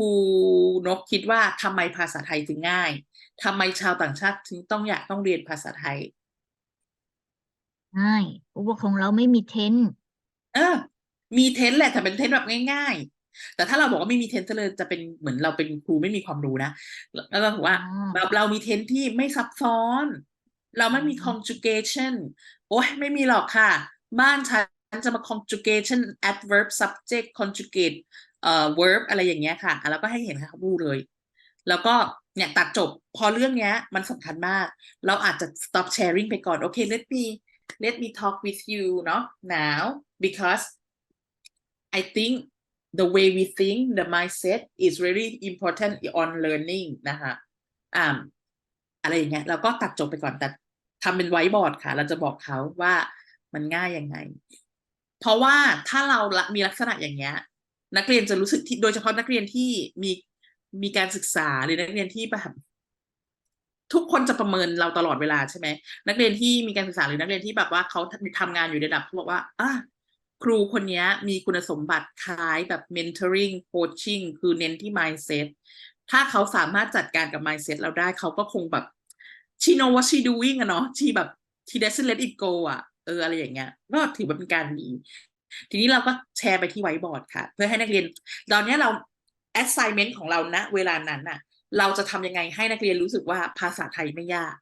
ครูนกคิดว่าทำไมภาษาไทยจึงง่ายทำไมชาวต่างชาติถึงต้องอยากต้องเรียนภาษาไทยง่ายเพราะว่าของเราไม่มีเทนเออ มีเทนส์แหละแต่เป็นเทนส์แบบง่ายๆ แต่ถ้าเราบอกว่าไม่มีเทนส์เลยจะเป็นเหมือนเราเป็นครูไม่มีความรู้นะแล้วเราบอกว่าอ๋อแบบเรามีเทนส์ที่ไม่ซับซ้อน เราไม่มีอืม conjugation โอ้ยไม่มีหรอกค่ะ บ้านฉันจะมา conjugation adverb subject conjugate เอ่อ verb อะไรอย่างเงี้ยค่ะ แล้วก็ให้เห็นค่ะเขาพูดเลย แล้วก็เนี่ยตัดจบพอเรื่องเนี้ย มันสำคัญมาก เราอาจจะ stop sharing ไปก่อน โอเค let me let me talk with you เนาะ now because I think the way we think the mindset is really important on learning นะคะอ่าอะไรอย่างเงี้ยเราก็ตัดจบไปก่อนแต่ทำเป็นไวท์บอร์ดค่ะ เราจะบอกเขาว่ามันง่ายยังไง เพราะว่าถ้าเรามีลักษณะอย่างเงี้ย นักเรียนจะรู้สึกที่โดยเฉพาะนักเรียนที่มีมีการศึกษาหรือนักเรียนที่แบบทุกคนจะประเมินเราตลอดเวลาใช่ไหมนักเรียนที่มีการศึกษาหรือนักเรียนที่แบบว่าเขาทำงานอยู่ในระดับเขาบอกว่าอะครูคนนี้มีคุณสมบัติคล้ายแบบ mentoring coaching คือเน้นที่ mindset ถ้าเขาสามารถจัดการกับ mindset เราได้เขาก็คงแบบ she know what she doing อะเนาะ she แบบ she doesn't let it go อะเอออะไรอย่างเงี้ยก็ถือว่าเป็นการดี ทีนี้เราก็แชร์ไปที่ไวท์บอร์ดค่ะ เพื่อให้นักเรียน ตอนนี้เรา assignment ของเราณเวลานั้นน่ะ เราจะทำยังไงให้นักเรียนรู้สึกว่าภาษาไทยไม่ยาก